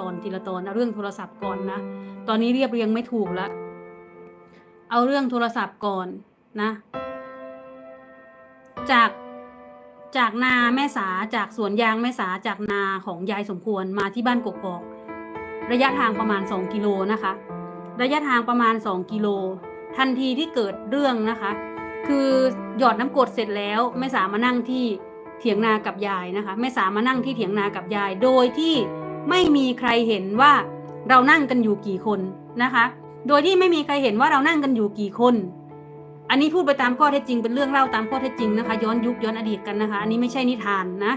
ตอนทีละตอนเอาเรื่องโทรศัพท์ก่อนนะ ตอนนี้เรียบเรียงไม่ถูกละ เอาเรื่องโทรศัพท์ก่อนนะ จากจากนาแม่สาจากสวนยางแม่สาจากนาของยายสมควรมาที่บ้านกกอก ระยะทางประมาณ 2 กิโลนะคะ ระยะทางประมาณ 2 กิโล ทันทีที่เกิดเรื่องนะคะ คือหยอดน้ำกรดเสร็จแล้วแม่สามานั่งที่เถียงนากับยายนะคะแม่สามานั่งที่เถียงนากับยาย โดยที่ ไม่มีใครเห็นว่าเรานั่งกันอยู่กี่คนนะคะ โดยที่ไม่มีใครเห็นว่าเรานั่งกันอยู่กี่คน อันนี้พูดไปตามข้อเท็จจริงเป็นเรื่องเล่าตามข้อเท็จจริงนะคะ ย้อนยุคย้อนอดีตกันนะคะ อันนี้ไม่ใช่นิทานนะ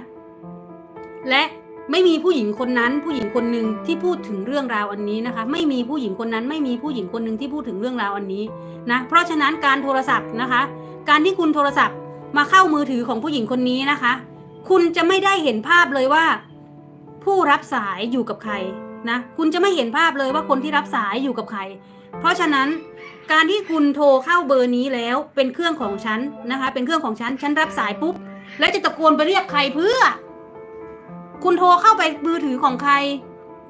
และไม่มีผู้หญิงคนนั้น ผู้หญิงคนหนึ่งที่พูดถึงเรื่องราวอันนี้นะคะ ไม่มีผู้หญิงคนนั้น ไม่มีผู้หญิงคนหนึ่งที่พูดถึงเรื่องราวอันนี้นะ เพราะฉะนั้นการโทรศัพท์นะคะ การที่คุณโทรศัพท์มาเข้ามือถือของผู้หญิงคนนี้นะคะ คุณจะไม่ได้เห็นภาพเลยว่า ผู้รับสายอยู่กับใครนะคุณจะไม่เห็นภาพเลยว่าคนที่รับสายอยู่กับใคร เพราะฉะนั้นการที่คุณโทรเข้าเบอร์นี้แล้วเป็นเครื่องของฉันนะคะ เป็นเครื่องของฉันฉันรับสายปุ๊บ แล้วจะตะโกนไปเรียกใครเพื่อ คุณโทรเข้าไปมือถือของใคร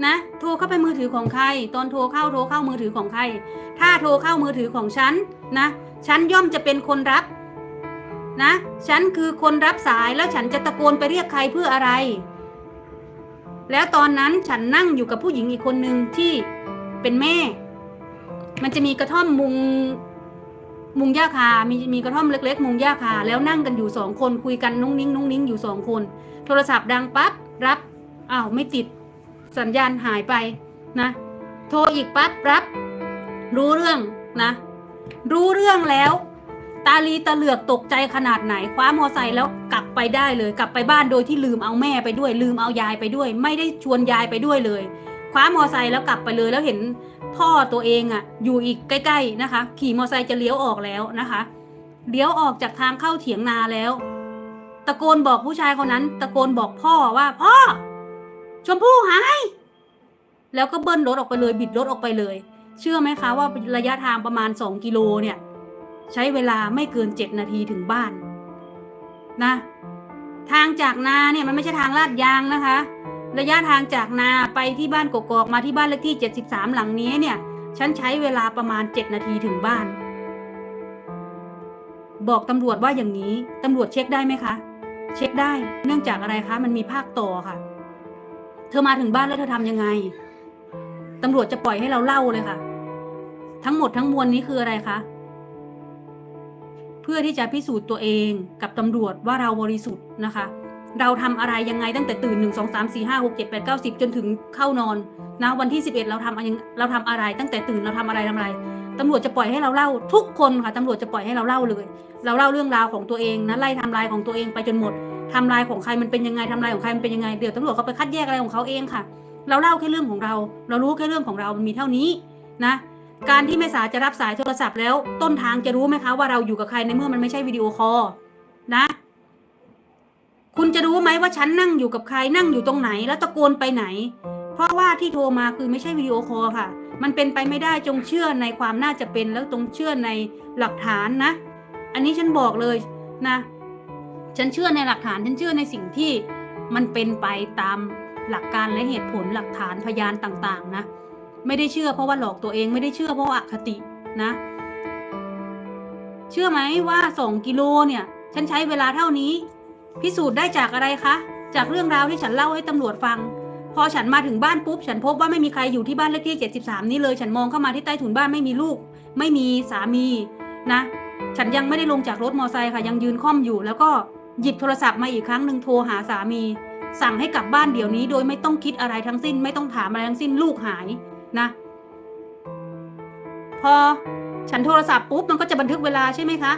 นะโทรเข้าไปมือถือของใคร ตอนโทรเข้าโทรเข้ามือถือของใคร ถ้าโทรเข้ามือถือของฉันนะฉันย่อมจะเป็นคนรับนะฉันคือคนรับสายแล้วฉันจะตะโกนไปเรียกใครเพื่ออะไร แล้วตอนนั้นฉันนั่งอยู่กับผู้หญิงอีกคนหนึ่งที่เป็นแม่ มันจะมีกระท่อมมุงมุงหญ้าคา มีมีกระท่อมเล็ก ๆ มุงหญ้าคา แล้วนั่งกันอยู่สองคนคุยกันนุ้งนิ้งนุ้งนิ้งอยู่สองคน โทรศัพท์ดังปั๊บรับอ้าวไม่ติด สัญญาณหายไปนะ โทรอีกปั๊บรับ รู้เรื่องนะ รู้เรื่องแล้ว ตาลีตะเหลือกตกใจขนาดไหนคว้ามอไซค์แล้วกลับไปได้เลย กลับไปบ้านโดยที่ลืมเอาแม่ไปด้วย ลืมเอายายไปด้วย ไม่ได้ชวนยายไปด้วยเลย คว้ามอไซค์แล้วกลับไปเลยแล้วเห็นพ่อตัวเองอะ่ะ อยู่อีกใกล้ ๆนะคะ ขี่มอไซค์จะเลี้ยวออกแล้วนะคะเลี้ยวออกจากทางเข้าเถียงนาแล้ว ตะโกนบอกผู้ชายคนนั้น ตะโกนบอกพ่อว่า พ่อ ชมพู่หายแล้วก็เบิ้ลรถออกไปเลย บิดรถออกไปเลย เชื่อไหมคะว่าระยะทางประมาณสองกิโลเนี่ย ใช้เวลาไม่เกินเจ็ดนาทีถึงบ้านนะ ทางจากนาเนี่ยมันไม่ใช่ทางลาดยางนะคะ ระยะทางจากนาไปที่บ้านกกอกมาที่บ้านเลขที่ 73 หลังนี้เนี่ย ฉันใช้เวลาประมาณ 7 นาทีถึงบ้าน บอกตำรวจว่าอย่างนี้ตำรวจเช็คได้ไหมคะ เช็คได้เนื่องจากอะไรคะมันมีภาคต่อค่ะ เธอมาถึงบ้านแล้วเธอทำยังไงตำรวจจะปล่อยให้เราเล่าเลยค่ะ ทั้งหมดทั้งมวลนี้คืออะไรคะ พื่อที่จะพิสูจน์ตัวเองกับตำรวจว่าเราบริสุทธิ์นะคะ เราทำอะไรยังไงตั้งแต่ตื่น 1 2 3 4 5 6 7 8 9 10 จนถึงเข้านอนนะวันที่ 11 เราทำอะไรเราทำอะไร ตั้งแต่ตื่นเราทำอะไรทำอะไรตำรวจจะปล่อยให้เราเล่าทุกคนค่ะตำรวจจะปล่อยให้เราเล่าเลย เราเล่าเรื่องราวของตัวเองนะไล่ทำลายของตัวเองไปจนหมดทำลายของใครมันเป็นยังไงทำลายของใครมันเป็นยังไงเดี๋ยวตำรวจเขาไปคัดแยกอะไรของเขาเองค่ะ เราเล่าแค่เรื่องของเรา เรารู้แค่เรื่องของเรามันมีเท่านี้นะ การที่แม่สาจะรับสายโทรศัพท์แล้วต้นทางจะรู้ไหมคะว่าเราอยู่กับใครในเมื่อมันไม่ใช่วิดีโอคอลนะ คุณจะรู้ไหมว่าฉันนั่งอยู่กับใครนั่งอยู่ตรงไหน แล้วตะโกนไปไหน เพราะว่าที่โทรมาคือไม่ใช่วิดีโอคอลค่ะ มันเป็นไปไม่ได้จงเชื่อในความน่าจะเป็นแล้วตรงเชื่อในหลักฐานนะ อันนี้ฉันบอกเลยนะ ฉันเชื่อในหลักฐานฉันเชื่อในสิ่งที่มันเป็นไปตามหลักการและเหตุผลหลักฐานพยานต่างๆ นะ ไม่ได้เชื่อเพราะว่าหลอกตัวเองไม่ได้เชื่อเพราะว่าอคตินะ เชื่อไหมว่าสองกิโลเนี่ย ฉันใช้เวลาเท่านี้ พิสูจน์ได้จากอะไรคะ จากเรื่องราวที่ฉันเล่าให้ตำรวจฟัง พอฉันมาถึงบ้านปุ๊บ ฉันพบว่าไม่มีใครอยู่ที่บ้านเลขที่ 73 นี้เลย ฉันมองเข้ามาที่ใต้ถุนบ้านไม่มีลูก ไม่มีสามีนะ ฉันยังไม่ได้ลงจากรถมอไซค์ค่ะ ยังยืนค่อมอยู่ แล้วก็หยิบโทรศัพท์มาอีกครั้งหนึ่งโทรหาสามีสั่งให้กลับบ้านเดี๋ยวนี้โดยไม่ต้องคิดอะไรทั้งสิ้น ไม่ต้องถามอะไรทั้งสิ้นลูกหาย นะ พอฉันโทรศัพท์ปุ๊บมันก็จะบันทึกเวลาใช่ไหมคะ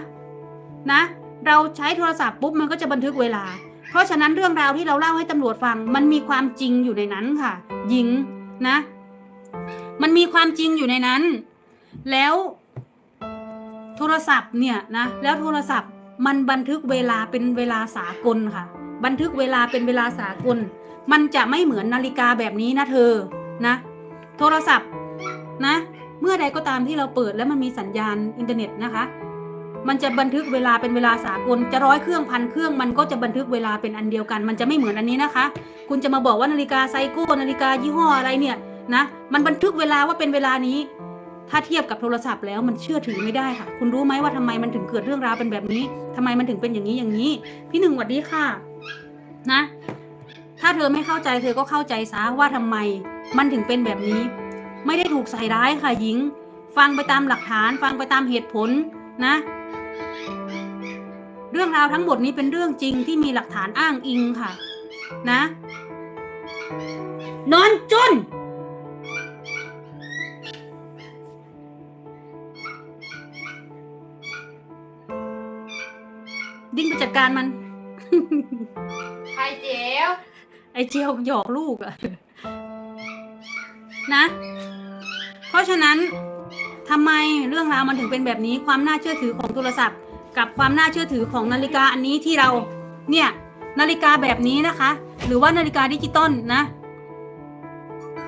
นะ เราใช้โทรศัพท์ปุ๊บมันก็จะบันทึกเวลา เพราะฉะนั้นเรื่องราวที่เราเล่าให้ตำรวจฟัง มันมีความจริงอยู่ในนั้นค่ะหญิงนะ มันมีความจริงอยู่ในนั้น แล้วโทรศัพท์เนี่ยนะแล้วโทรศัพท์มันบันทึกเวลาเป็นเวลาสากลค่ะ บันทึกเวลาเป็นเวลาสากล มันจะไม่เหมือนนาฬิกาแบบนี้นะเธอนะ โทรศัพท์นะ เมื่อใดก็ตามที่เราเปิดแล้วมันมีสัญญาณอินเทอร์เน็ตนะคะ มันจะบันทึกเวลาเป็นเวลาสากลจะร้อยเครื่องพันเครื่องมันก็จะบันทึกเวลาเป็นอันเดียวกัน มันจะไม่เหมือนอันนี้นะคะ คุณจะมาบอกว่านาฬิกาไซโก้นาฬิกายี่ห้ออะไรเนี่ยนะมันบันทึกเวลาว่าเป็นเวลานี้ ถ้าเทียบกับโทรศัพท์แล้วมันเชื่อถือไม่ได้ค่ะ คุณรู้ไหมว่าทำไมมันถึงเกิดเรื่องราวเป็นแบบนี้ทำไมมันถึงเป็นอย่างนี้อย่างนี้ พี่หนึ่งสวัสดีค่ะ นะ ถ้าเธอไม่เข้าใจเธอก็เข้าใจซะว่าทำไม มันถึงเป็นแบบนี้ ไม่ได้ถูกใส่ร้ายค่ะหญิง ฟังไปตามหลักฐาน ฟังไปตามเหตุผลนะ เรื่องราวทั้งหมดนี้เป็นเรื่องจริงที่มีหลักฐานอ้างอิงค่ะ นะ นอนจนดิ้งไปจัดการมัน ใครเจ๋วไอเจียวหยอกลูกอะ นะ เพราะฉะนั้นทำไมเรื่องราวมันถึงเป็นแบบนี้ความน่าเชื่อถือของโทรศัพท์ กับความน่าเชื่อถือของนาฬิกาอันนี้ที่เราเนี่ยนาฬิกาแบบนี้นะคะ หรือว่านาฬิกาดิจิตอลนะ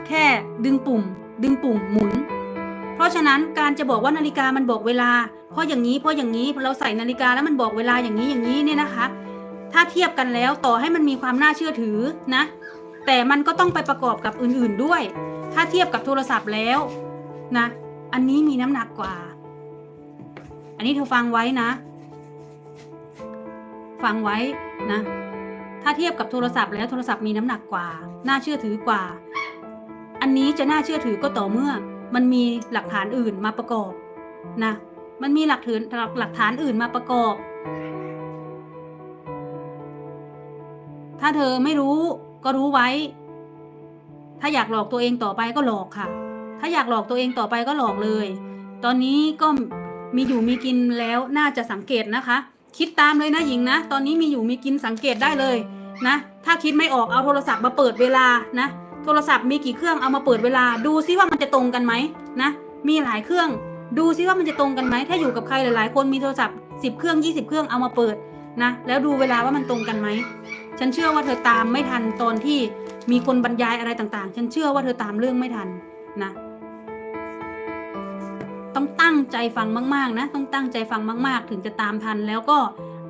แค่ดึงปุ่ม ดึงปุ่มหมุน เพราะฉะนั้นการจะบอกว่านาฬิกามันบอกเวลา เพราะอย่างนี้เพราะอย่างนี้เราใส่นาฬิกาแล้วมันบอกเวลาอย่างนี้อย่างนี้เนี่ยนะคะ ถ้าเทียบกันแล้วต่อให้มันมีความน่าเชื่อถือนะ แต่มันก็ต้องไปประกอบกับอื่นๆด้วย ถ้าเทียบกับโทรศัพท์แล้วนะ อันนี้มีน้ำหนักกว่า อันนี้เธอฟังไว้นะ ฟังไว้นะ ถ้าเทียบกับโทรศัพท์แล้วโทรศัพท์มีน้ำหนักกว่า น่าเชื่อถือกว่า อันนี้จะน่าเชื่อถือก็ต่อเมื่อ มันมีหลักฐานอื่นมาประกอบนะ มันมีหลักฐานหลักฐานอื่นมาประกอบ ถ้าเธอไม่รู้ก็รู้ไว้ ถ้าอยากหลอกตัวเองต่อไปก็หลอกค่ะ ถ้าอยากหลอกตัวเองต่อไปก็หลอกเลย ตอนนี้ก็มีอยู่มีกินแล้วน่าจะสังเกตนะคะ คิดตามเลยนะหญิงนะ ตอนนี้มีอยู่มีกินสังเกตได้เลยนะ ถ้าคิดไม่ออกเอาโทรศัพท์มาเปิดเวลานะ โทรศัพท์มีกี่เครื่องเอามาเปิดเวลา ดูซิว่ามันจะตรงกันไหมนะ มีหลายเครื่อง ดูซิว่ามันจะตรงกันไหมถ้าอยู่กับใครหลายๆ คนมีโทรศัพท์10เครื่อง20 เครื่องเอามาเปิดนะ แล้วดูเวลาว่ามันตรงกันไหม ฉันเชื่อว่าเธอตามไม่ทันตอนที่ มีคนบรรยายอะไรต่างๆ ฉันเชื่อว่าเธอตามเรื่องไม่ทันนะ ต้องตั้งใจฟังมาก ๆ นะ ต้องตั้งใจฟังมาก ๆ ถึงจะตามทัน แล้วก็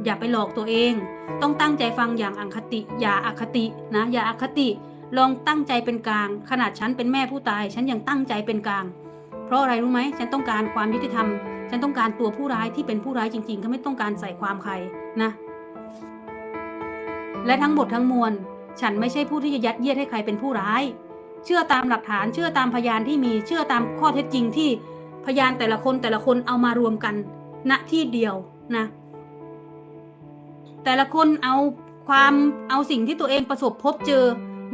อย่าไปหลอกตัวเอง ต้องตั้งใจฟังอย่างอังคติ อย่าอคตินะ อย่าอคติ ลองตั้งใจเป็นกลาง ขนาดฉันเป็นแม่ผู้ตาย ฉันยังตั้งใจเป็นกลาง เพราะอะไรรู้ไหม ฉันต้องการความยุติธรรม ฉันต้องการตัวผู้ร้ายที่เป็นผู้ร้ายจริงๆ ก็ไม่ต้องการใส่ความใครนะ และทั้งหมดทั้งมวล ฉันไม่ใช่ผู้ที่จะยัดเยียดให้ใครเป็นผู้ร้าย เชื่อตามหลักฐาน เชื่อตามพยานที่มี เชื่อตามข้อเท็จจริงที่พยานแต่ละคนแต่ละคนเอามารวมกันณที่เดียวนะ แต่ละคนเอาความเอาสิ่งที่ตัวเองประสบพบเจอ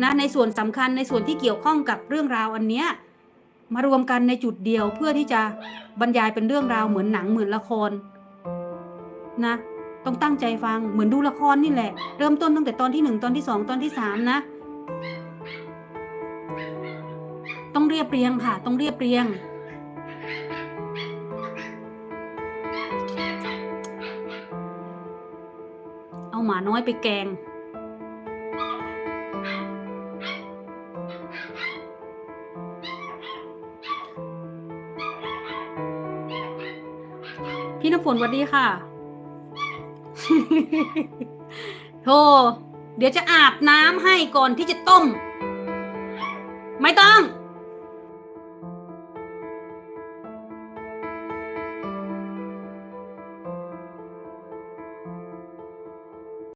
นะในส่วนสำคัญในส่วนที่เกี่ยวข้องกับเรื่องราวอันเนี้ยมารวมกันในจุดเดียวเพื่อที่จะบรรยายเป็นเรื่องราวเหมือนหนังเหมือนละครนะ ต้องตั้งใจฟังเหมือนดูละครนี่แหละ เริ่มต้นตั้งแต่ตอนที่หนึ่งตอนที่สองตอนที่สามนะ ต้องเรียบเรียงค่ะ ต้องเรียบเรียง เอาหมาน้อยไปแกงพี่น้ำฝนสวัสดีค่ะ โธ่เดี๋ยวจะอาบน้ำให้ก่อนที่จะต้ม ไม่ต้อง